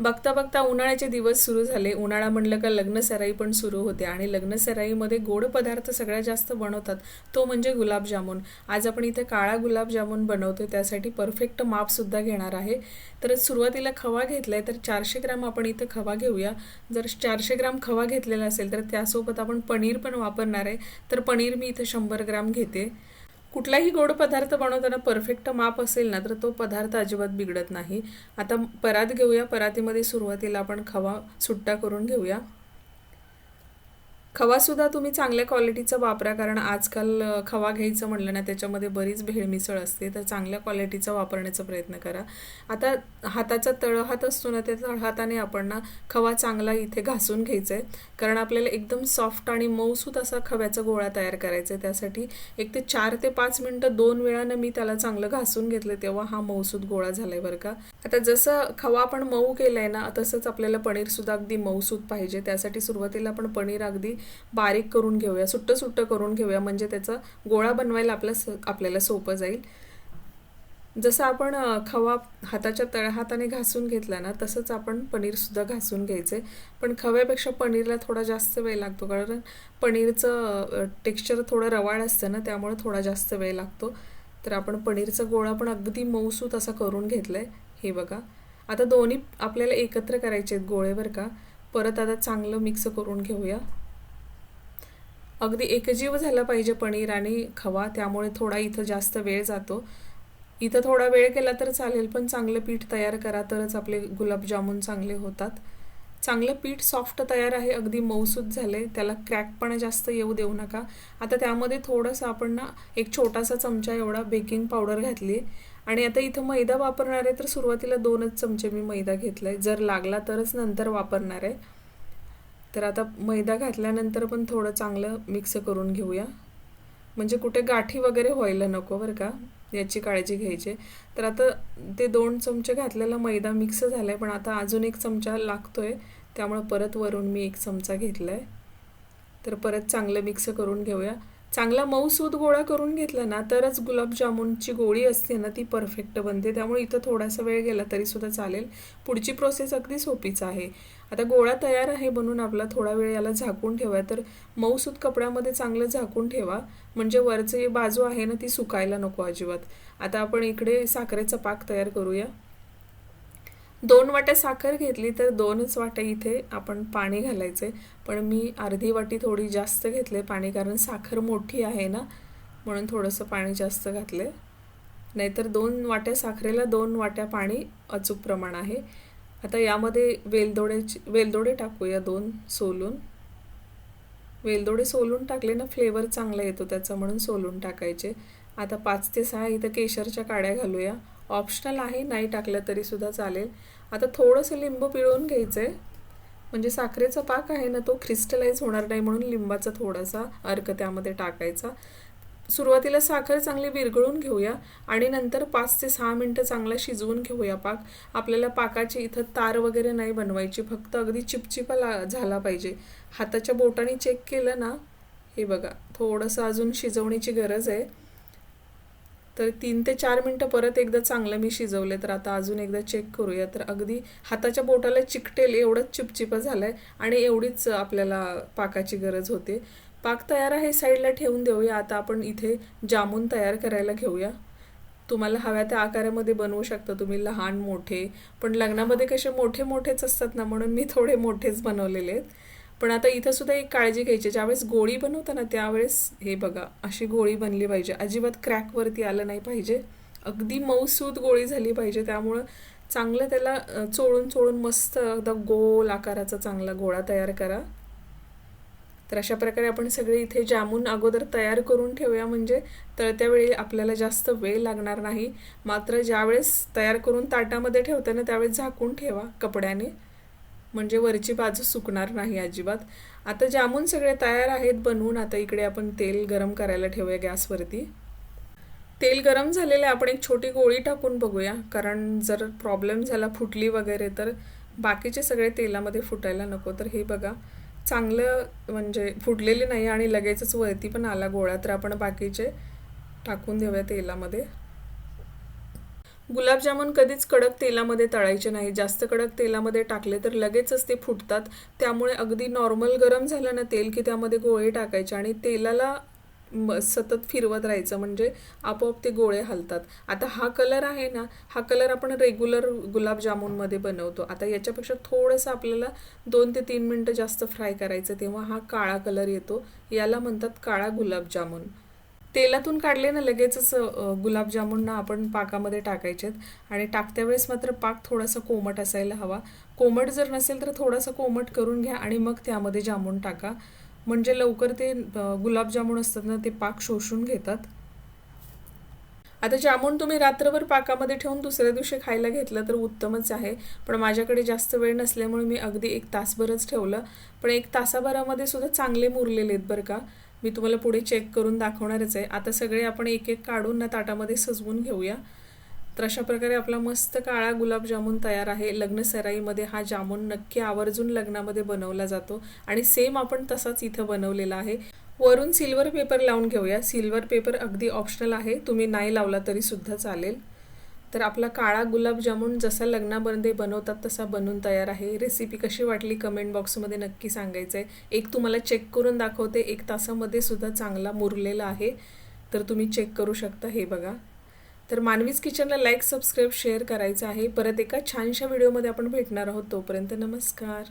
बघता बघता उन्हाळ्याचे दिवस सुरू झाले. उन्हाळा म्हणलं का लग्नसराई पण सुरू होते आणि लग्न सराईमध्ये गोड पदार्थ सगळ्यात जास्त बनवतात. तो म्हणजे गुलाबजामुन. आज आपण इथे काळा गुलाबजामुन बनवतो त्यासाठी परफेक्ट मापसुद्धा घेणार आहे. तर सुरुवातीला खवा घेतला आहे तर चारशे ग्राम आपण इथे खवा घेऊया. जर चारशे ग्राम खवा घेतलेला असेल तर त्यासोबत आपण पनीर पण वापरणार आहे. तर पनीर मी इथे शंभर ग्राम घेते. कुठलाही गोड पदार्थ बनवताना परफेक्ट माप असेल ना तर तो पदार्थ अजिबात बिघडत नाही. आता परात घेऊया परातीमध्ये सुरुवातीला आपण खवा सुट्टा करून घेऊया. खवासुद्धा तुम्ही चांगल्या क्वालिटीचा वापरा कारण आजकाल खवा घ्यायचं म्हणलं ना त्याच्यामध्ये बरीच भेळ मिसळ असते तर चांगल्या क्वालिटीचा वापरण्याचा प्रयत्न करा. आता हाताचा तळहात असतो ना त्या तळहाताने आपण ना खवा चांगला इथे घासून घ्यायचा आहे कारण आपल्याला एकदम सॉफ्ट आणि मऊसूत असा खव्याचा गोळा तयार करायचा आहे त्यासाठी एक ते चार ते पाच मिनटं दोन वेळानं मी त्याला चांगलं घासून घेतलं तेव्हा हा मऊसूत गोळा झालाय बरं का. आता जसं खवा आपण मऊ केलाय ना तसंच आपल्याला पनीरसुद्धा अगदी मऊसूत पाहिजे. त्यासाठी सुरुवातीला आपण पनीर अगदी बारीक करून घेऊया सुट्टं सुट्टं करून घेऊया म्हणजे त्याचा गोळा बनवायला आपला स आपल्याला सोपं जाईल. जसं आपण खवा हाताच्या तळहाताने घासून घेतला ना तसंच आपण पनीरसुद्धा घासून घ्यायचे. पण खव्यापेक्षा पनीरला थोडा जास्त वेळ लागतो कारण पनीरचं टेक्स्चर थोडं रवाळ असतं ना त्यामुळे थोडा जास्त वेळ लागतो. तर आपण पनीरचा गोळा पण अगदी मऊसूत असा करून घेतला आहे हे बघा. आता दोन्ही आपल्याला एकत्र करायचे आहेत गोळे बरं का. परत आता चांगलं मिक्स करून घेऊया. अगदी एकजीव झाला पाहिजे पनीर आणि खवा त्यामुळे थोडा इथं जास्त वेळ जातो. इथं थोडा वेळ केला तर चालेल पण चांगलं पीठ तयार करा तरच आपले गुलाबजामुन चांगले होतात. चांगलं पीठ सॉफ्ट तयार आहे अगदी मऊसूत झाले त्याला क्रॅकपणा जास्त येऊ देऊ नका. आता त्यामध्ये थोडंसं आपण ना एक छोटासा चमचा एवढा बेकिंग पावडर घातली आणि आता इथं मैदा वापरणार आहे तर सुरुवातीला दोनच चमचे मी मैदा घेतला आहे जर लागला तरच नंतर वापरणार आहे. तर आता मैदा घातल्यानंतर पण थोडं चांगलं मिक्स करून घेऊया. म्हणजे कुठे गाठी वगैरे व्हायला नको बरं का याची काळजी घ्यायची. तर आता ते दोन चमचे घातलेला मैदा मिक्स झाला आहे पण आता अजून एक चमचा लागतो आहे त्यामुळं परत वरून मी एक चमचा घेतला आहे तर परत चांगलं मिक्स करून घेऊया. चांगला मऊसूद गोळा करून घेतला ना तरच गुलाबजामुनची गोळी असते ना ती परफेक्ट बनते. त्यामुळे इथं थोडासा वेळ गेला तरी सुद्धा चालेल. पुढची प्रोसेस अगदी सोपीच आहे. आता गोळा तयार आहे बनून आपला थोडा वेळ याला झाकून ठेवा तर मऊसूत कपड्यामध्ये चांगलं झाकून ठेवा. म्हणजे वरची बाजू आहे ना ती सुकायला नको अजिबात. आता आपण इकडे साखरेचा पाक तयार करूया. दोन वाट्या साखर घेतली तर दोनच वाट्या इथे आपण पाणी घालायचे. पण मी अर्धी वाटी थोडी जास्त घेतले पाणी कारण साखर मोठी आहे ना म्हणून थोडंसं पाणी जास्त घातले. नाहीतर दोन वाट्या साखरेला दोन वाट्या पाणी अचूक प्रमाण आहे. आता यामध्ये वेलदोड्याची वेलदोडे टाकूया दोन सोलून. वेलदोडे सोलून टाकले ना फ्लेवर चांगला येतो त्याचा म्हणून सोलून टाकायचे. आता पाच ते सहा इथं केशरच्या काड्या घालूया. ऑप्शनल आहे नाही टाकलं तरी सुद्धा चालेल. आता थोडंसं लिंबू पिळून घ्यायचं आहे म्हणजे साखरेचा पाक आहे ना तो क्रिस्टलाइज होणार नाही म्हणून लिंबाचा थोडासा अर्क त्यामध्ये टाकायचा. सुरुवातीला साखर चांगली विरघळून घेऊया आणि नंतर पाच ते सहा मिनटं चांगला शिजवून घेऊया पाक. आपल्याला पाकाची इथं तार वगैरे नाही बनवायची फक्त अगदी चिपचिपा ला झाला पाहिजे. हाताच्या बोटाने चेक केलं ना हे बघा थोडंसं अजून शिजवण्याची गरज आहे. तर तीन ते चार मिनटं परत एकदा चांगलं मी शिजवले तर आता अजून एकदा चेक करूया. तर अगदी हाताच्या बोटाला चिकटेल एवढंच चिपचिपा झालंय आणि एवढीच आपल्याला पाकाची गरज होते. पाक तयार आहे साईडला ठेवून देऊया. आता आपण इथे जामून तयार करायला घेऊया. तुम्हाला हव्या त्या आकारामध्ये बनवू शकता तुम्ही लहान मोठे. पण लग्नामध्ये कसे मोठे मोठेच असतात ना म्हणून मी थोडे मोठेच बनवलेले आहेत. पण आता इथं सुद्धा एक काळजी घ्यायची. ज्यावेळेस गोळी बनवता ना त्यावेळेस हे बघा अशी गोळी बनली पाहिजे. अजिबात क्रॅकवरती आलं नाही पाहिजे. अगदी मऊसूत गोळी झाली पाहिजे. त्यामुळं चांगलं त्याला चोळून चोळून मस्त अगदा गोल आकाराचा चांगला गोळा तयार करा. तर अशा प्रकारे आपण सगळे इथे जामून अगोदर तयार करून ठेवूया. म्हणजे तळत्या वेळी आपल्याला जास्त वेळ लागणार नाही. मात्र ज्यावेळेस तयार करून ताटामध्ये ठेवताना त्यावेळेस झाकून ठेवा कपड्याने. म्हणजे वरची बाजू सुकणार नाही अजिबात. आता जामून सगळे तयार आहेत बनवून आता इकडे आपण तेल गरम करायला ठेवूया गॅसवरती. तेल गरम झालेले आपण एक छोटी गोळी टाकून बघूया कारण जर प्रॉब्लेम झाला फुटली वगैरे तर बाकीचे सगळे तेलामध्ये फुटायला नको. तर हे बघा चांगलं म्हणजे फुटलेली नाही आणि लगेचच वरती पण आला गोळा तर आपण बाकीचे टाकून देऊया तेलामध्ये. गुलाबजामुन कधीच कडक तेलामध्ये तळायचे नाही. जास्त कडक तेलामध्ये टाकले तर लगेचच ते फुटतात. त्यामुळे अगदी नॉर्मल गरम झालं ना तेल की त्यामध्ये गोळे टाकायचे आणि तेलाला सतत फिरवत राहायचं म्हणजे आपोआप ते गोळे हलतात. आता हा कलर आहे ना हा कलर आपण रेग्युलर गुलाबजामुनमध्ये बनवतो. आता याच्यापेक्षा थोडंसं आपल्याला दोन ते तीन मिनटं जास्त फ्राय करायचं तेव्हा हा काळा कलर येतो. याला म्हणतात काळा गुलाबजामुन. तेलातून काढले ना लगेचच गुलाबजामुनना आपण पाकामध्ये टाकायचेत. आणि टाकत्या वेळेस मात्र पाक थोडासा कोमट असायला हवा. कोमट जर नसेल तर थोडासा कोमट करून घ्या आणि मग त्यामध्ये जामून टाका. म्हणजे लवकर ते गुलाबजामुन असतात ना ते पाक शोषून घेतात. आता जामून तुम्ही रात्रभर पाकामध्ये ठेवून दुसऱ्या दिवशी खायला घेतलं तर उत्तमच आहे. पण माझ्याकडे जास्त वेळ नसल्यामुळे मी अगदी एक तासभरच ठेवलं. पण एक तासाभरामध्ये सुद्धा चांगले मुरलेले आहेत बरं का. मी तुम्हाला पुढे चेक करून दाखवणारच आहे. आता सगळे आपण एक एक काढून ना ताटामध्ये सजवून घेऊया. तर अशा प्रकारे आपला मस्त काळा गुलाबजामुन तयार आहे. लग्न सराईमध्ये हा जामून नक्की आवर्जून लग्नामध्ये बनवला जातो. आणि सेम आपण तसाच इथं बनवलेला आहे. वरून सिल्वर पेपर लावून घेऊया. सिल्वर पेपर अगदी ऑप्शनल आहे. तुम्ही नाही लावला तरी सुद्धा चालेल. तर आपला काळा गुलाबजामुन जसा लग्नामध्ये बनवतात तसा बनून तयार आहे. रेसिपी कशी वाटली कमेंट बॉक्समध्ये नक्की सांगायचं आहे एक तुम्हाला चेक करून दाखवते. एक तासामध्ये सुद्धा चांगला मुरलेला आहे. तर तुम्ही चेक करू शकता हे बघा. तर मानवीज किचनला लाईक सबस्क्राईब शेअर करायचं आहे. परत एका छानशा व्हिडिओमध्ये आपण भेटणार आहोत. तोपर्यंत नमस्कार.